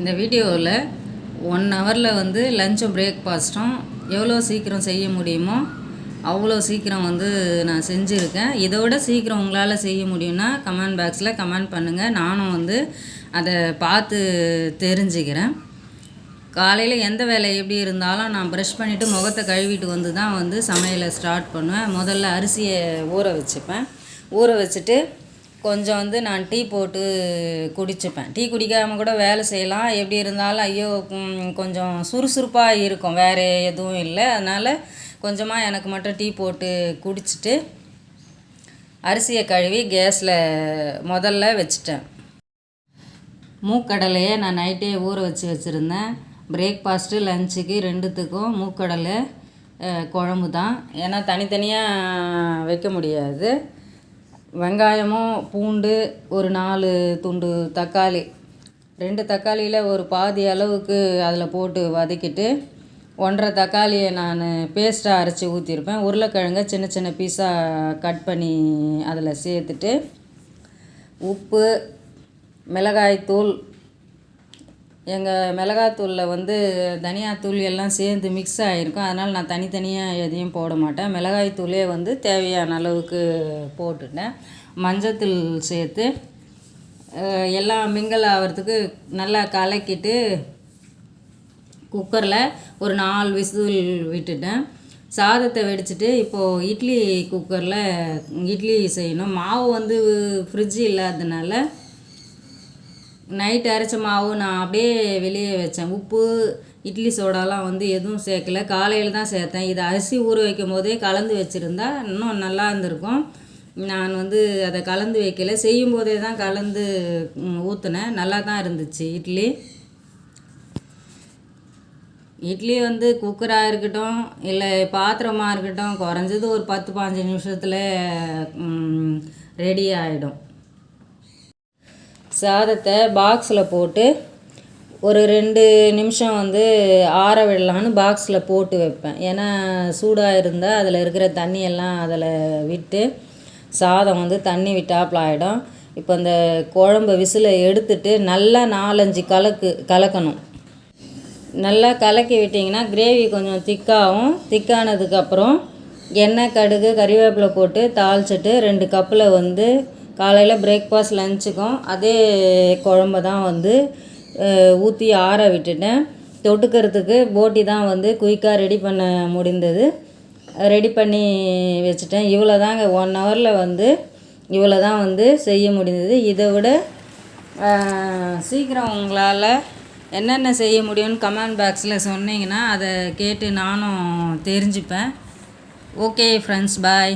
இந்த வீடியோவில் ஒன் ஹவரில் வந்து லஞ்சும் பிரேக்ஃபாஸ்ட்டும் எவ்வளோ சீக்கிரம் செய்ய முடியுமோ அவ்வளோ சீக்கிரம் வந்து நான் செஞ்சுருக்கேன். இதோட சீக்கிரம் உங்களால் செய்ய முடியும்னா கமெண்ட் பாக்ஸில் கமெண்ட் பண்ணுங்கள் நானும் வந்து அதை பார்த்து தெரிஞ்சுக்கிறேன். காலையில் எந்த வேலை எப்படி இருந்தாலும் நான் ப்ரஷ் பண்ணிவிட்டு முகத்தை கழுவிட்டு வந்து தான் வந்து சமையலை ஸ்டார்ட் பண்ணுவேன். முதல்ல அரிசியை ஊற வச்சுப்பேன். ஊற வச்சுட்டு கொஞ்சம் வந்து நான் டீ போட்டு குடிச்சுப்பேன். டீ குடிக்காமல் கூட வேலை செய்யலாம். எப்படி இருந்தாலும் ஐயோ கொஞ்சம் சுறுசுறுப்பாக இருக்கும். வேறு எதுவும் இல்லை. அதனால் கொஞ்சமாக எனக்கு மட்டும் டீ போட்டு குடிச்சிட்டு அரிசியை கழுவி கேஸில் முதல்ல வச்சுட்டேன். மூக்கடலையை நான் நைட்டே ஊற வச்சு வச்சுருந்தேன். பிரேக்ஃபாஸ்ட்டு லஞ்சுக்கு ரெண்டுத்துக்கும் மூக்கடலை குழம்பு தான். ஏன்னா தனித்தனியாக வைக்க முடியாது. வெங்காயமும் பூண்டு ஒரு நாலு துண்டு தக்காளி. ரெண்டு தக்காளியில் ஒரு பாதி அளவுக்கு அதில் போட்டு வதக்கிட்டு ஒன்றரை தக்காளியை நான் பேஸ்ட்டாக அரைச்சி ஊற்றிருப்பேன் உருளைக்கிழங்க சின்ன சின்ன பீஸாக கட் பண்ணி அதில் சேர்த்துட்டு உப்பு மிளகாய்த்தூள் எங்கள் மிளகாத்தூளில் வந்து தனியாத்தூள் எல்லாம் சேர்ந்து மிக்ஸ் ஆகிருக்கும் அதனால் நான் தனித்தனியாக எதையும் போட மாட்டேன். மிளகாய்த்தூளே வந்து தேவையான அளவுக்கு போட்டுட்டேன். மஞ்சத்தூள் சேர்த்து எல்லாம் மிங்கல் ஆகிறதுக்கு நல்லா கலக்கிட்டு குக்கரில் ஒரு நாலு விசில் விட்டுட்டேன். சாதத்தை வெடிச்சிட்டு இப்போது இட்லி குக்கரில் இட்லி செய்யணும். மாவு வந்து ஃப்ரிட்ஜு இல்லாததுனால நைட் அரைச்ச மாவு நான் அப்படியே வெளியே வச்சேன். உப்பு இட்லி சோடாலாம் வந்து எதுவும் சேர்க்கல. காலையில் தான் சேர்த்தேன். இதை அரிசி ஊற வைக்கும் போதே கலந்து வச்சுருந்தா இன்னும் நல்லா இருந்திருக்கும். நான் வந்து அதை கலந்து வைக்கல. செய்யும் போதே தான் கலந்து ஊற்றுனேன் நல்லா தான் இருந்துச்சு இட்லி. இட்லி வந்து குக்கராக இருக்கட்டும் இல்லை பாத்திரமாக இருக்கட்டும் குறைஞ்சது ஒரு பத்து பாஞ்சு நிமிஷத்தில் ரெடி ஆகிடும் சாதத்தை பாக்ஸில் போட்டு ஒரு ரெண்டு நிமிஷம் வந்து ஆற விடலான்னு பாக்ஸில் போட்டு வைப்பேன். ஏன்னா சூடாக இருந்தால் அதில் இருக்கிற தண்ணியெல்லாம் அதில் விட்டு சாதம் வந்து தண்ணி விட்டாப்பில் ஆகிடும் இப்போ இந்த குழம்பு விசிலை எடுத்துட்டு நல்லா நாலஞ்சு கலக்கு கலக்கணும். நல்லா கலக்கி விட்டிங்கன்னா கிரேவி கொஞ்சம் திக்காகவும் திக்கானதுக்கப்புறம் எண்ணெய் கடுகு கறிவேப்பிலை போட்டு தாளிச்சிட்டு ரெண்டு கப்பில் வந்து காலையில் பிரேக்ஃபாஸ்ட் லஞ்சுக்கும் அதே குழம்பு தான் வந்து ஊற்றி ஆற விட்டுட்டேன். தொட்டுக்கிறதுக்கு போட்டி தான் வந்து குயிக்காக ரெடி பண்ண முடிந்தது. ரெடி பண்ணி வச்சுட்டேன். இவ்வளோ தாங்க. ஒன் ஹவரில் வந்து இவ்வளோ தான் வந்து செய்ய முடிந்தது. இதை விட சீக்கிரம் உங்களால் என்னென்ன செய்ய முடியும்னு கமெண்ட் பாக்ஸில் சொன்னீங்கன்னா அதை கேட்டு நானும் தெரிஞ்சுப்பேன். Okay friends bye